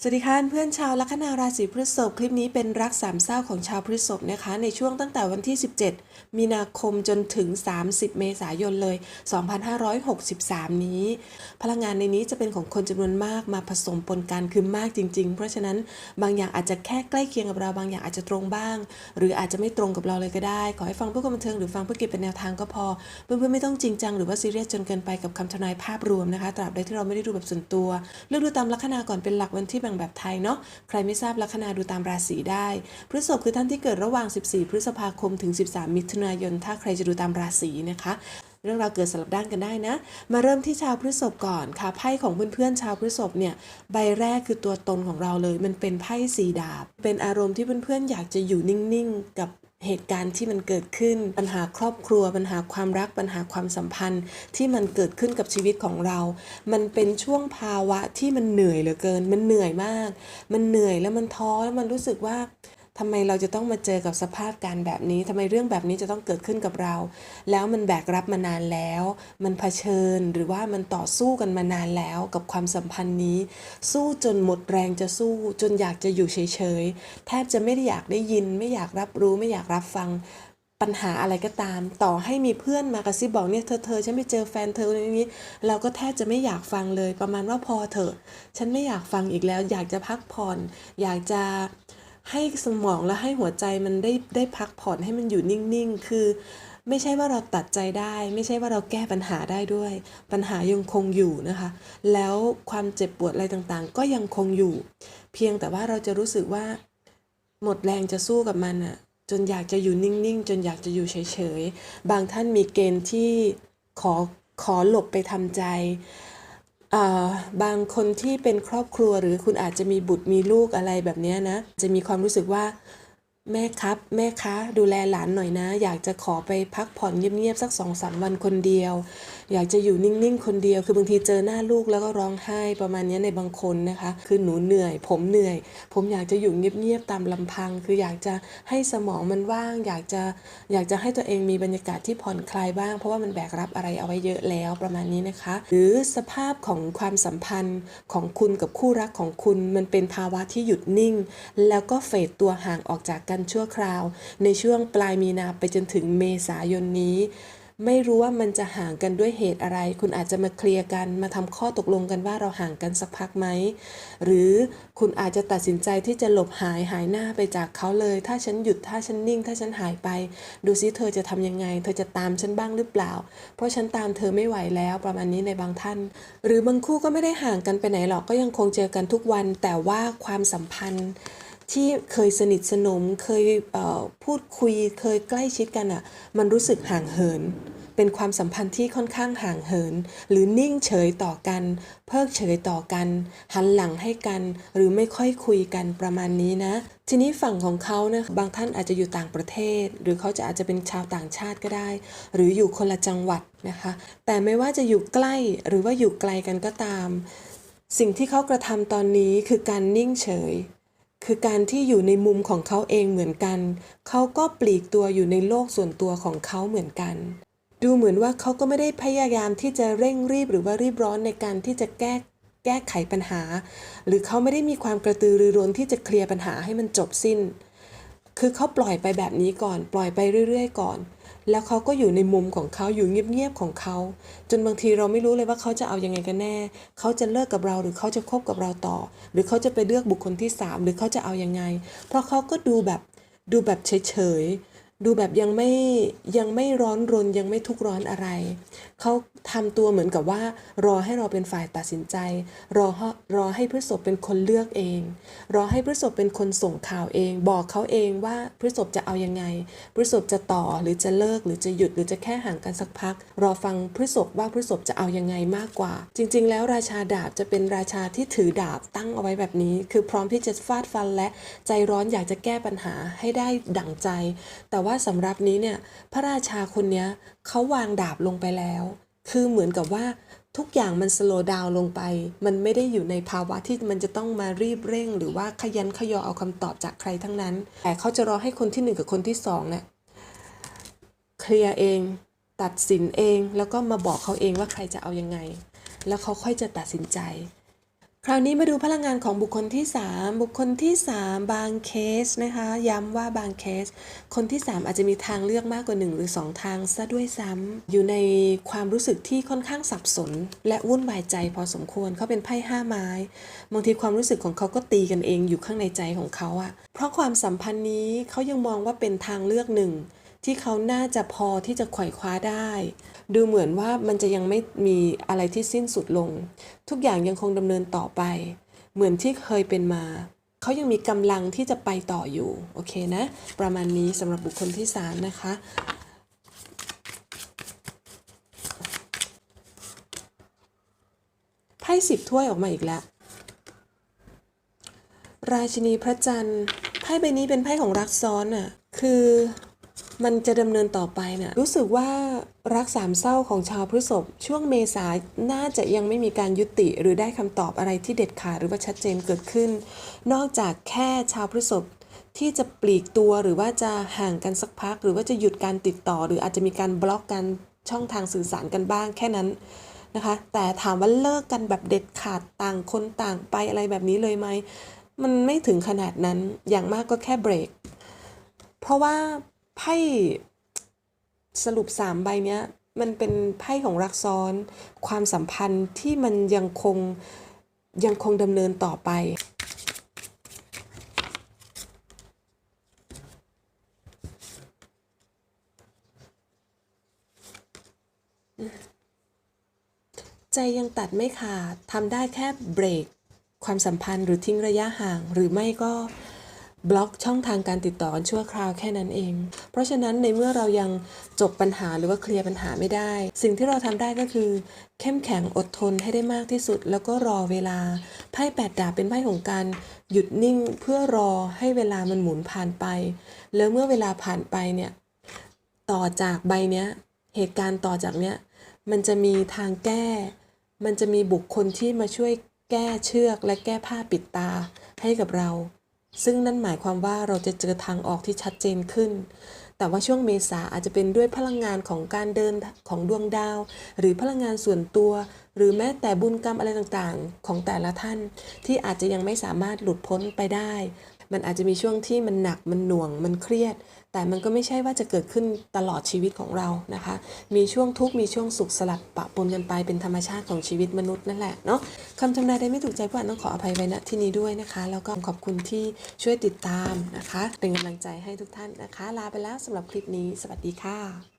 สวัสดีค่ะเพื่อนชาวลัคนาราศีพฤษภคลิปนี้เป็นรักสามเศร้าของชาวพฤษภนะคะ ในช่วงตั้งแต่วันที่ 17 มีนาคมจนถึง 30 เมษายนเลย 2563 นี้ พลังงานในนี้จะเป็นของคนจำนวนมากมาผสมปนกันคือมากจริง ๆ เพราะฉะนั้นบางอย่างอาจจะแค่ใกล้เคียงกับเราบางอย่างอาจจะตรงบ้าง หรืออาจจะไม่ตรงกับเราเลยก็ได้ ขอให้ฟังเพื่อความบันเทิงหรือฟังเพื่อเก็บเป็นแนวทางก็พอ เพื่อนๆไม่ต้องจริงจังหรือว่าซีเรียสจนเกินไปกับคำทำนายภาพรวมนะคะตราบใดที่เราไม่ได้ดูแบบส่วนตัวเลือกดูตามลัคนาก่อนเป็นหลักวันที่บ่งแบบไทยเนาะใครไม่ทราบลัคนาดูตามราศีได้ พฤษภคือท่านที่เกิดระหว่าง 14 พฤษภาคมถึง 13 มิถุนายน ถ้าใครจะดูตามราศีนะคะเรื่องราวเกิดสลับด้านกันได้นะ มาเริ่มที่ชาวพฤษภก่อนค่ะ ไพ่ของเพื่อนๆชาวพฤษภเนี่ย ใบแรกคือตัวตนของเราเลย มันเป็นไพ่สีดาบ เป็นอารมณ์ที่เพื่อนๆอยากจะอยู่นิ่งๆ กับ เหตุการณ์ที่มันเกิดขึ้น ปัญหาครอบครัว ปัญหาความรักปัญหาความสัมพันธ์ ที่มันเกิดขึ้นกับชีวิตของเรา มันเป็นช่วงภาวะที่มันเหนื่อยเหลือเกิน มันเหนื่อยมาก มันเหนื่อยแล้วมันท้อแล้วมันรู้สึกว่า ทำไมเราจะต้องมาเจอกับสภาพการแบบนี้ทำไมเรื่องแบบนี้จะต้องเกิดขึ้นกับเรา แล้วมันแบกรับมานานแล้ว มันเผชิญหรือว่ามันต่อสู้กันมานานแล้วกับความสัมพันธ์นี้ สู้จนหมดแรงจะสู้ จนอยากจะอยู่เฉยๆ แทบจะไม่ได้อยากได้ยิน ไม่อยากรับรู้ ไม่อยากรับฟังปัญหาอะไรก็ตาม ต่อให้มีเพื่อนมากระซิบบอกเนี่ยเธอเธอฉันไปเจอแฟนเธอในนี้ เราก็แทบจะไม่อยากฟังเลย ประมาณว่าพอเถอะ ฉันไม่อยากฟังอีกแล้ว อยากจะพักผ่อน อยากจะ ให้สมองและให้หัวใจมันได้ได้พักผ่อนให้มันอยู่นิ่งๆ คือ ไม่ใช่ว่าเราตัดใจได้ ไม่ใช่ว่าเราแก้ปัญหาได้ด้วย ปัญหายังคงอยู่นะคะ แล้วความเจ็บปวดอะไรต่างๆ ก็ยังคงอยู่ เพียงแต่ว่าเราจะรู้สึกว่า หมดแรงจะสู้กับมันอะจนอยากจะอยู่นิ่งๆ จนอยากจะอยู่เฉยๆ บางท่านมีเกณฑ์ที่ขอขอหลบไปทำใจ บางคนที่เป็นครอบครัวหรือคุณอาจจะมีบุตรมีลูกอะไรแบบนี้นะ จะมีความรู้สึกว่าแม่ครับ แม่คะ ดูแลหลานหน่อยนะ อยากจะขอไปพักผ่อนเงียบๆสักสองสามวันคนเดียว อยากจะอยู่นิ่งๆ คนเดียว คือบางทีเจอหน้าลูกแล้วก็ร้องไห้ประมาณนี้ในบางคนนะคะ คือหนูเหนื่อย ผมเหนื่อย ผมอยากจะอยู่เงียบๆตามลำพัง คืออยากจะให้สมองมันว่าง อยากจะอยากจะให้ตัวเองมีบรรยากาศที่ผ่อนคลายบ้าง เพราะว่ามันแบกรับอะไรเอาไว้เยอะแล้วประมาณนี้นะคะ หรือสภาพของความสัมพันธ์ของคุณกับคู่รักของคุณมันเป็นภาวะที่หยุดนิ่ง แล้วก็เฟดตัวห่างออกจากกันชั่วคราว ในช่วงปลายมีนาไปจนถึงเมษายนนี้ ไม่รู้ว่ามันจะห่างกันด้วยเหตุอะไร คุณอาจจะมาเคลียร์กัน มาทำข้อตกลงกันว่าเราห่างกันสักพักไหม หรือคุณอาจจะตัดสินใจที่จะหลบหายหายหน้าไปจากเขาเลย ถ้าฉันหยุด ถ้าฉันนิ่ง ถ้าฉันหายไป ดูซิเธอจะทำยังไง เธอจะตามฉันบ้างหรือเปล่า เพราะฉันตามเธอไม่ไหวแล้วประมาณนี้ในบางท่าน หรือบางคู่ก็ไม่ได้ห่างกันไปไหนหรอก ก็ยังคงเจอกันทุกวัน แต่ว่าความสัมพันธ์ ที่เคยสนิทสนมเคยเพูดคุยเคยใกล้ชิดกันอะ่ะมันรู้สึกห่างเหิน เป็นความสัมพันธ์ที่ค่อนข้างห่างเหิน หรือนิ่งเฉยต่อกัน เพิกเฉยต่อกัน หันหลังให้กัน หรือไม่ค่อยคุยกันประมาณนี้นะ ทีนี้ฝั่งของเขานะบางท่านอาจจะอยู่ต่างประเทศ หรือเขาจะอาจจะเป็นชาวต่างชาติก็ได้ หรืออยู่คนละจังหวัดนะคะ แต่ไม่ว่าจะอยู่ใกล้หรือว่าอยู่ไกลกันก็ตาม สิ่งที่เขากระทำตอนนี้คือการนิ่งเฉย คือการที่อยู่ในมุมของเขาเองเหมือนกัน เขาก็ปลีกตัวอยู่ในโลกส่วนตัวของเขาเหมือนกัน ดูเหมือนว่าเขาก็ไม่ได้พยายามที่จะเร่งรีบหรือว่ารีบร้อนในการที่จะแก้แก้ไขปัญหา หรือเขาไม่ได้มีความกระตือรือร้นที่จะเคลียร์ปัญหาให้มันจบสิ้น คือเขาปล่อยไปแบบนี้ก่อน ปล่อยไปเรื่อย ๆ ก่อน แล้วเขาก็อยู่ในมุมของเขาอยู่เงียบๆของเขา จนบางทีเราไม่รู้เลยว่าเขาจะเอายังไงกันแน่ เขาจะเลิกกับเราหรือเขาจะคบกับเราต่อ หรือเขาจะไปเลือกบุคคลที่สามหรือเขาจะเอายังไง เพราะเขาก็ดูแบบดูแบบเฉยๆดูแบบยังไม่ยังไม่ร้อนรนยังไม่ทุกร้อนอะไร เขา ทำตัวเหมือนกับว่า รอให้เราเป็นฝ่ายตัดสินใจ รอให้รอให้พฤษภเป็นคนเลือกเอง รอให้พฤษภเป็นคนส่งข่าวเอง บอกเขาเองว่าพฤษภจะเอายังไงพฤษภจะต่อหรือจะเลิกหรือจะหยุดหรือจะแค่ห่างกันสักพัก รอฟังพฤษภว่าพฤษภจะเอายังไงมากกว่า จริง ๆ แล้วราชาดาบจะเป็นราชาที่ถือดาบตั้งเอาไว้แบบนี้ คือพร้อมที่จะฟาดฟันและใจร้อนอยากจะแก้ปัญหาให้ได้ดั่งใจ แต่ว่าสำหรับนี้เนี่ยพระราชาคนนี้เขาวางดาบลงไปแล้ว คือเหมือนกับว่าทุกอย่างมันสโลว์ดาวลงไป มันไม่ได้อยู่ในภาวะที่มันจะต้องมารีบเร่ง หรือว่าขยันขยอเอาคำตอบจากใครทั้งนั้น แต่เขาจะรอให้คนที่หนึ่งกับคนที่สองเนี่ยเคลียร์เอง ตัดสินเองแล้วก็มาบอกเขาเองว่าใครจะเอายังไง แล้วเขาค่อยจะตัดสินใจ คราวนี้มาดูพลังงานของบุคคลที่ 3 บุคคลที่ 3 บางเคสนะคะ ย้ำว่าบางเคส คนที่ 3 อาจจะมีทางเลือกมากกว่า 1 หรือ 2 ทางซะด้วยซ้ำอยู่ในความรู้สึกที่ค่อนข้างสับสน และวุ่นวายใจพอสมควรเขาเป็นไพ่ห้าไม้บางทีความรู้สึกของเขาก็ตีกันเองอยู่ข้างในใจของเขาอะเพราะความสัมพันธ์นี้เขายังมองว่าเป็นทางเลือกหนึ่ง ที่เขาน่าจะพอที่จะไขว่คว้าได้ ดูเหมือนว่ามันจะยังไม่มีอะไรที่สิ้นสุดลง ทุกอย่างยังคงดำเนินต่อไป เหมือนที่เคยเป็นมา เขายังมีกำลังที่จะไปต่ออยู่ โอเคนะ ประมาณนี้สำหรับบุคคลที่สามนะคะไพ่สิบถ้วยออกมาอีกแล้ว ราชินีพระจันทร์ไพ่ใบนี้เป็นไพ่ของรักซ้อนอะ คือ มันจะดำเนินต่อไปน่ะรู้สึกว่ารักสามเศร้าของชาวพฤษภช่วงเมษาน่าจะยังไม่มีการยุติหรือได้คำตอบอะไรที่เด็ดขาดหรือว่าชัดเจนเกิดขึ้น นอกจากแค่ชาวพฤษภที่จะปลีกตัวหรือว่าจะห่างกันสักพัก หรือว่าจะหยุดการติดต่อ หรืออาจจะมีการบล็อกกันช่องทางสื่อสารกันบ้างแค่นั้นนะคะ แต่ถามว่าเลิกกันแบบเด็ดขาดต่างคนต่างไปอะไรแบบนี้เลยไหมมันไม่ถึงขนาดนั้นอย่างมากก็แค่เบรกเพราะว่า ไพ่สรุปสามใบเนี้ยมันเป็นไพ่ของรักซ้อน ความสัมพันธ์ที่มันยังคงยังคงดำเนินต่อไป ใจยังตัดไม่ขาดทำได้แค่เบรก ความสัมพันธ์หรือทิ้งระยะห่างหรือไม่ก็ บล็อกช่องทางการติดต่อชั่วคราวแค่นั้นเอง เพราะฉะนั้นในเมื่อเรายังจบปัญหาหรือว่าเคลียร์ปัญหาไม่ได้ สิ่งที่เราทำได้ก็คือ เข้มแข็งอดทนให้ได้มากที่สุด แล้วก็รอเวลาไพ่แปดดาบเป็นไพ่ของการหยุดนิ่งเพื่อรอให้เวลามันหมุนผ่านไป แล้วเมื่อเวลาผ่านไปเนี่ยต่อจากใบเนี้ยเหตุการณ์ต่อจากเนี้ยมันจะมีทางแก้ มันจะมีบุคคลที่มาช่วยแก้เชือกและแก้ผ้าปิดตาให้กับเรา ซึ่งนั่นหมายความว่าเราจะเจอทางออกที่ชัดเจนขึ้น แต่ว่าช่วงเมษาอาจจะเป็นด้วยพลังงานของการเดินของดวงดาว หรือพลังงานส่วนตัว หรือแม้แต่บุญกรรมอะไรต่างๆ ของแต่ละท่าน ที่อาจจะยังไม่สามารถหลุดพ้นไปได้ มันอาจจะมีช่วงที่มันหนักมันหน่วงมันเครียด แต่มันก็ไม่ใช่ว่าจะเกิดขึ้นตลอดชีวิตของเรานะคะ มีช่วงทุกข์มีช่วงสุขสลับปะปนกันไปเป็นธรรมชาติของชีวิตมนุษย์นั่นแหละเนาะคำทำนายได้ไม่ถูกใจผู้อ่านต้องขออภัยไว้ณที่นี้ด้วยนะคะ แล้วก็ขอบคุณที่ช่วยติดตามนะคะ เป็นกำลังใจให้ทุกท่านนะคะ ลาไปแล้วสำหรับคลิปนี้ สวัสดีค่ะ